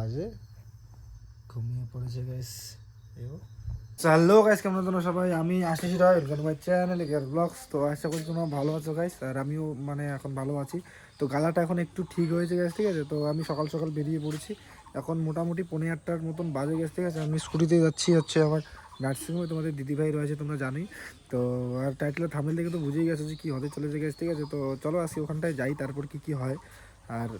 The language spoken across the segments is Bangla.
বাজে। ঘুমিয়ে পড়েছে গাইস এও। হ্যালো গাইস কেমন তোমরা সবাই? আমি Ashis Roy welcome my channel গের vlogs তো আশা করি তোমরা ভালো আছো গাইস আর আমিও মানে এখন ভালো আছি। তো গালাটা এখন একটু ঠিক হয়েছে গাইস ঠিক আছে? তো আমি সকাল সকাল বেরিয়ে পড়েছি। এখন মোটামুটি পনেরো আটটার মতন বাজে গেছে ঠিক আছে? আমি স্কুটিতে যাচ্ছি, হচ্ছে আমার নার্সিংহোমে। তোমাদের দিদিভাই রয়েছে, তোমরা জানোই। তো আর টাইটেলের থামেল দেখে তো বুঝেই গেছো যে কী হতে চলেছে গেছে ঠিক আছে? তো চলো আসি ওখানটায় যাই, তারপর কি কি হয়। আর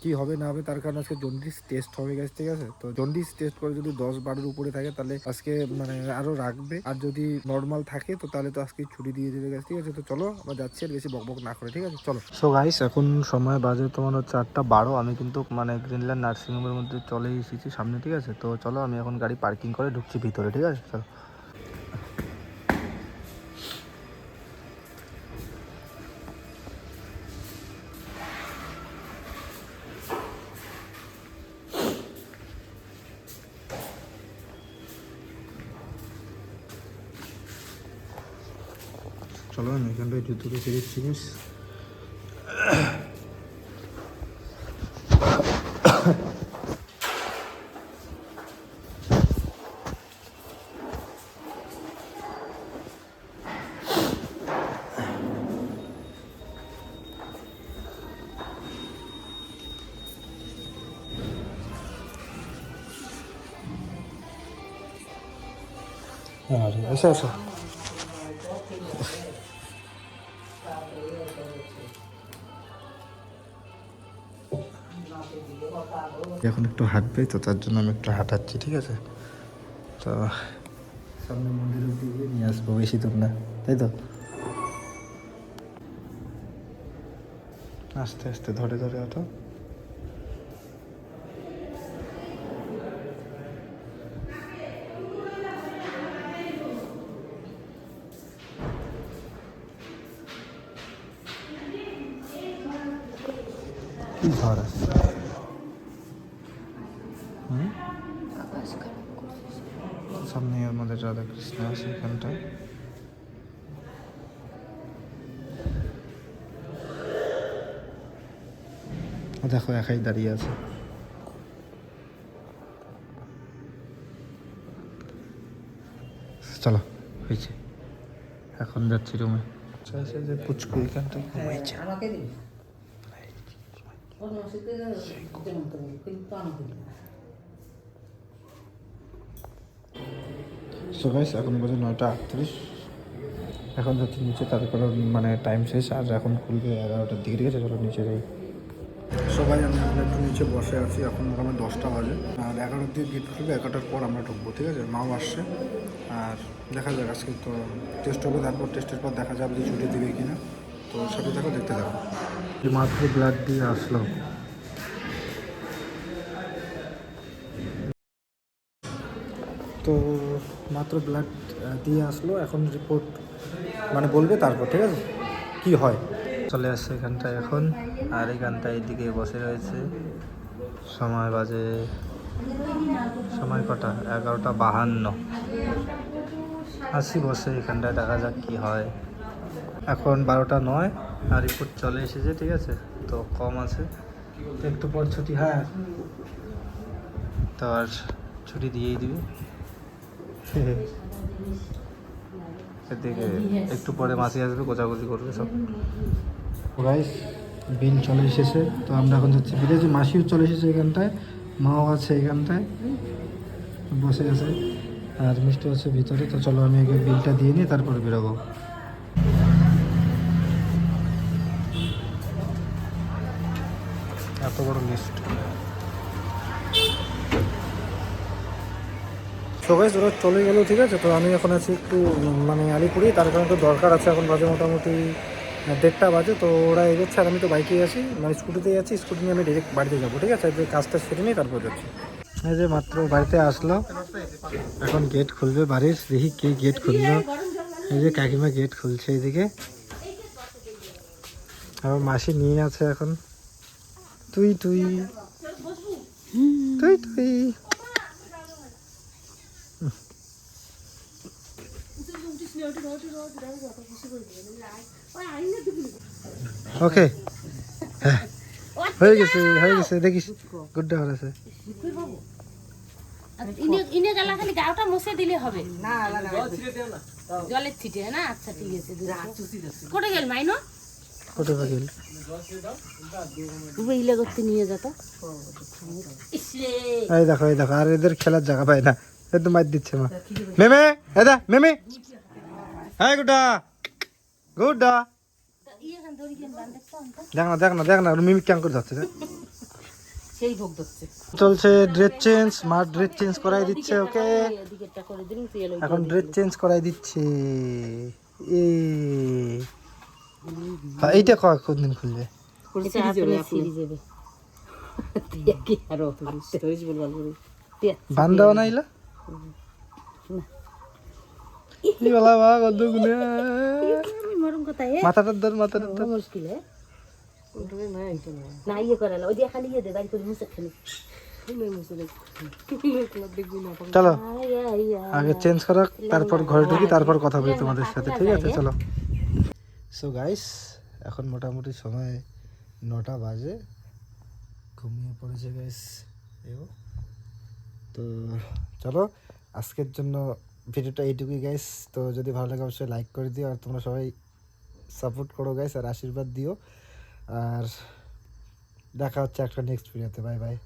কি হবে না হবে তার কারণে আজকে জন্ডিস টেস্ট হবে গেছে ঠিক আছে? তো জন্ডিস টেস্ট করে যদি দশ বারোর উপরে থাকে তাহলে আজকে মানে আরও রাখবে। আর যদি নর্মাল থাকে তো তাহলে তো আজকে ছুটি দিয়ে দেবে গেছে ঠিক আছে? তো চলো আমরা যাচ্ছি আর বেশি বকবক না করে, ঠিক আছে? চলো। সো গাইস এখন সময় বাজে তোমার হচ্ছে আটটা বারো। আমি কিন্তু মানে গ্রিনল্যান্ড নার্সিংহোমের মধ্যে চলে এসেছি সামনে, ঠিক আছে? তো চলো, আমি এখন গাড়ি পার্কিং করে ঢুকছি ভিতরে, ঠিক আছে? চলো। চলো আমি এখানটায় জুতোটা ছেড়েছি বেশ হ্যাঁ এসো এসো এখন একটু হাঁটবে, তো তার জন্য আমি একটু হাঁটাচ্ছি, ঠিক আছে? তো সামনে মন্দিরের দিকে নিয়ে আসব বেশি না, তাই তো? আস্তে আস্তে, ধরে ধরে, অটো। কি হুম? সামনে আমাদের রাধা কৃষ্ণ আছে এখানটায়। দেখো একাই দাঁড়িয়ে আছে। চলো হয়েছে। এখন যাচ্ছি রুমে চাইছে যে পুচকু এখানটায়। ঘুমাইছে আমাকে দিবি? অন্য শীতে যেমন তো কিন্তু আমাকে সো গাইস এখন বাজে নয়টা আটত্রিশ এখন যাচ্ছি নিচে তার কারণ মানে টাইম শেষ। আর এখন খুলবে এগারোটার দিকে ঠিক আছে? চলো নিচে যাই। সবাই আমি এখন একটু নিচে বসে আছি। এখন মোটামুটি দশটা বাজে। আর এগারোটার দিকে গেট খুলবে এগারোটার পর আমরা ঢুকবো ঠিক আছে? মাও আসছে। আর দেখা যাক আজকে তো টেস্ট হবে তারপর টেস্টের পর দেখা যাবে যে ছুটি দেবে কিনা। তো সাথে থাকো দেখতে থাকো। মাত্র ব্লাড দিয়ে আসলো। তো মাত্র ব্লাড দিয়ে আসলো। এখন রিপোর্ট মানে বলবে তারপর ঠিক আছে? কি হয়? চলে আসছে এখানটায় এখন। আর এখানটায় এদিকে বসে রয়েছে। সময় বাজে সময় কটা? এগারোটা বাহান্ন। আসি বসে এখানটায় দেখা যাক কি হয়। এখন বারোটা নয় আর রিপোর্ট চলে এসেছে, ঠিক আছে? তো কম আছে। একটু পর ছুটি হ্যাঁ। তো আর ছুটি দিয়েই দিবি। এদিকে একটু পরে মাসি আসবে কোচাকুচি করবে সব। গাইস বিল চলে এসেছে। তো আমরা এখন যাচ্ছি বিদেশে মাসিও চলে এসেছে এখানটায়, মাও আছে এখানটায়, বসে আছে। আর মিষ্টি আছে ভিতরে। তো চলো আমি আগে বিলটা দিয়ে নিই, তারপরে বেরোবো। বড় লিস্ট সবাই ওরা চলে গেল, ঠিক আছে? তো আমি এখন আছি একটু মানে আলিপুরি তার কারণে তো দরকার আছে এখন বাজে মোটামুটি দেড়টা বাজে। তো ওরা এগোচ্ছে আর আমি তো বাইকে আছি। মানে স্কুটিতেই আছি। স্কুটি নিয়ে আমি ডিরেক্ট বাড়িতে যাব, ঠিক আছে? যে কাজটা সেরে নিই তারপর যাচ্ছি। এই যে মাত্র বাড়িতে আসলো। এখন গেট খুলবে বাড়ির। দেখি কে গেট খুললো। এই যে কাকিমা গেট খুলছে এইদিকে। আমার মাসি নিয়ে আছে এখন। তুই তুই। তুই তুই। ওকে। হ্যাঁ। হয়ে গেছে হয়ে গেছে দেখিস। গুড্ডা হয়েছে ইনে ইনে গেলা খালি গাওটা মুছে দিলে হবে। না জলের ছিটে না? আচ্ছা ঠিক আছে কোটে গেল মাইনো? ফটো পাখিল ইলে করতে নিয়ে যেত ইসরে এই দেখো এই দেখো আর এদের খেলার জায়গা পায় না। একদম মার দিচ্ছে মা। মেমে এদা মেমে। হ্যাঁ ইয়ে দেখ না দেখ না দেখ না কেমন করে যাচ্ছে রে? সেই ভোগ ধরছে। চলছে ড্রেস চেঞ্জ মা ড্রেস চেঞ্জ করাই দিচ্ছে ওকে। এখন ড্রেস চেঞ্জ করাই দিচ্ছে। এ। হ্যাঁ, এইটা কয় কোনদিন খুলবে এটা আপনি সিরি যাবে কি আরও হয়েছে বলব বলব বান্দা বানাইলা ই বালা বা গদ্দ গুনে আমি মরম কথা হে মাথাটার ধর মাথাটার ধর। মুশকিল না ইয়ে করালা ওই দিয়ে খালি ইয়ে দে বাড়ি করে মুছে খালি চলো। আগে চেঞ্জ করা তারপর ঘরে ঢুকি তারপর কথা বলি তোমাদের সাথে। ঠিক আছে চলো। সো গাইস এখন মোটামুটি সময় নটা বাজে। ঘুমিয়ে পড়েছে গাইস এও। তো, চলো, আজকের জন্য ভিডিওটা এইটুকুই গাইস তো, যদি ভালো লাগে, অবশ্যই লাইক করে দিও। আর তোমরা সবাই সাপোর্ট করো গাইস আর আশীর্বাদ দিও। আর দেখা হচ্ছে একটা নেক্সট ভিডিওতে বাই বাই